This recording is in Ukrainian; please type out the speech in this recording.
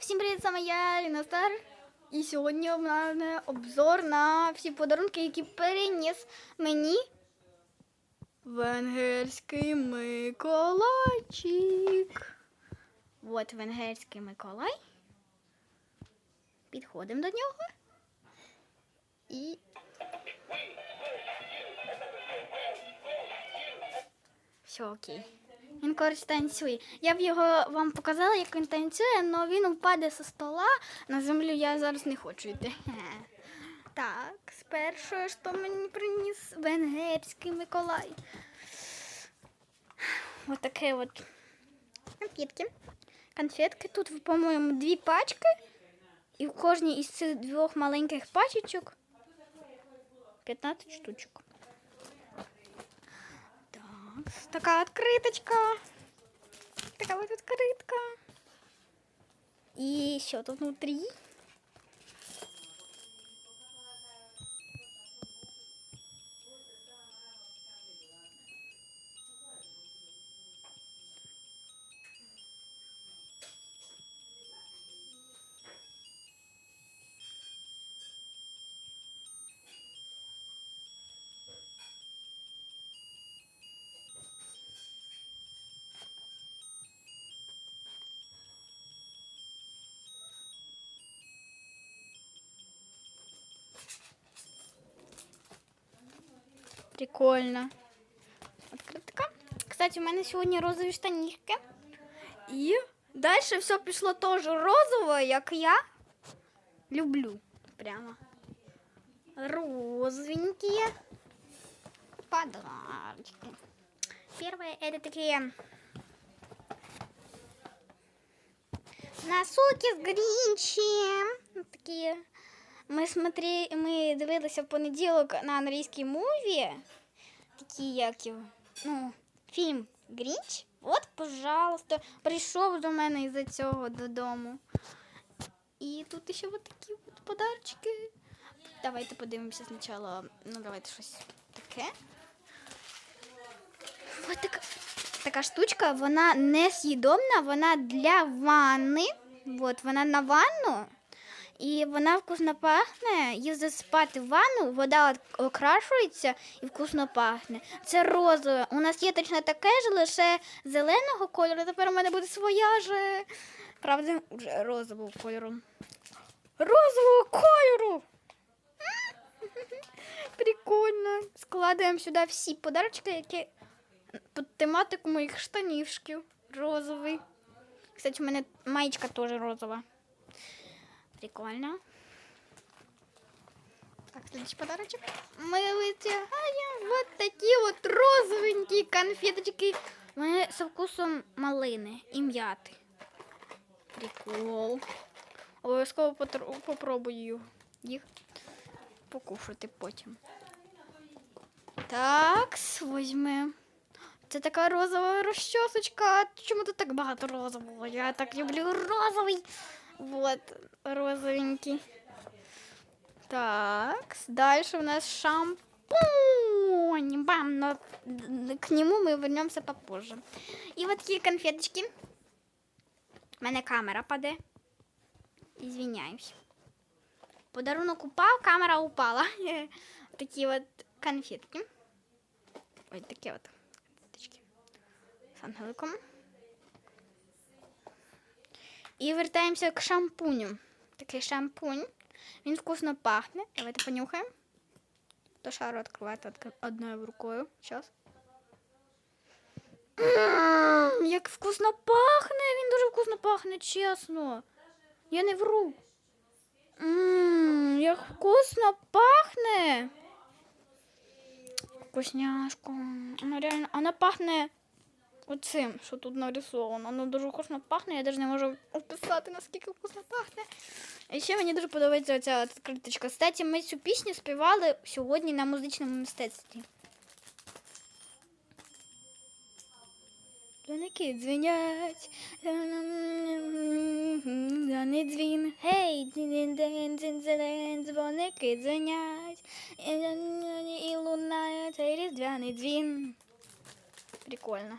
Всім привіт, саме я Ліна Стар. І сьогодні у мене обзор на всі подарунки, які переніс мені венгерський Миколайчик. От венгерський Миколай. Підходимо до нього. І. Все окей. Він коротше танцює. Я б його вам показала, як він танцює, але він впаде зі стола. На землю я зараз не хочу йти. Так, спершу, що мені приніс венгерський Миколай. Ось таке от конфетки. Конфетки. Тут, по-моєму, дві пачки. І в кожній із цих двох маленьких пачечок 15 штучок. Так, така открыточка. Така вот открытка. И що тут внутри? Прикольно. Открытка. Кстати, у мене сьогодні розові штанішки. І далі все пішло теж розове, як я люблю. Прямо. Розовенькие подарочки. Первое это такие носки с Гринчем. Ми смотри, ми дивилися в понеділок на англійській мові. Такі як його, ну, фільм Грінч. От, пожалуйста, прийшов до мене із-за цього додому. І тут ще от такі от подарочки. Давайте подивимося спочатку. Ну, давайте щось таке. Ось така, така штучка, вона не з'їдобна, вона для ванни. От, вона на ванну. І вона вкусно пахне. Її засипати в ванну, вода окрашується і вкусно пахне. Це розове. У нас є точно таке ж, лише зеленого кольору. Тепер у мене буде своя же. Правда, вже розового кольору. Розового кольору! Прикольно. Складаємо сюди всі подарочки, які під тематику моїх штанішків. Розовий. Кстати, у мене маєчка теж розова. Прикольно. Так, следующий подарочек. Мы вытягаем вот такие вот розовенькие конфеточки. Вони со вкусом малини і м'яти. Прикол. Обов'язково потр- попробую їх покушати потім. Так, візьмемо. Це така розова розчосочка. Чому тут так багато розового? Я так люблю розовий. Вот, розовенький. Так, дальше у нас шампунь. Бам, но к нему мы вернемся попозже. И вот такие конфеточки. У мене камера паде. Извиняюсь. Подарунок упав, камера упала. Такі от конфетки. Ой, такі от конфеточки. З ангеликом. І вертаємося к шампуню. Такий шампунь. Він вкусно пахне. Давайте понюхаємо. То шару відкривати одною рукою. Зараз. Як вкусно пахне! Він дуже вкусно пахне, чесно. Я не вру. М, Як вкусно пахне. Вкусняшка. Вона реально, вона пахне оцим, що тут нарисовано. Воно дуже вкусно пахне, я навіть не можу описати, наскільки вкусно пахне. І ще мені дуже подобається от критичка. Кстати, ми цю пісню співали сьогодні на музичному мистецтві. Дзвоники дзвінять. Дзвони дзвін. Гей, дзвоники дзвонять. І лунає цей різдвяний дзвін. Прикольно.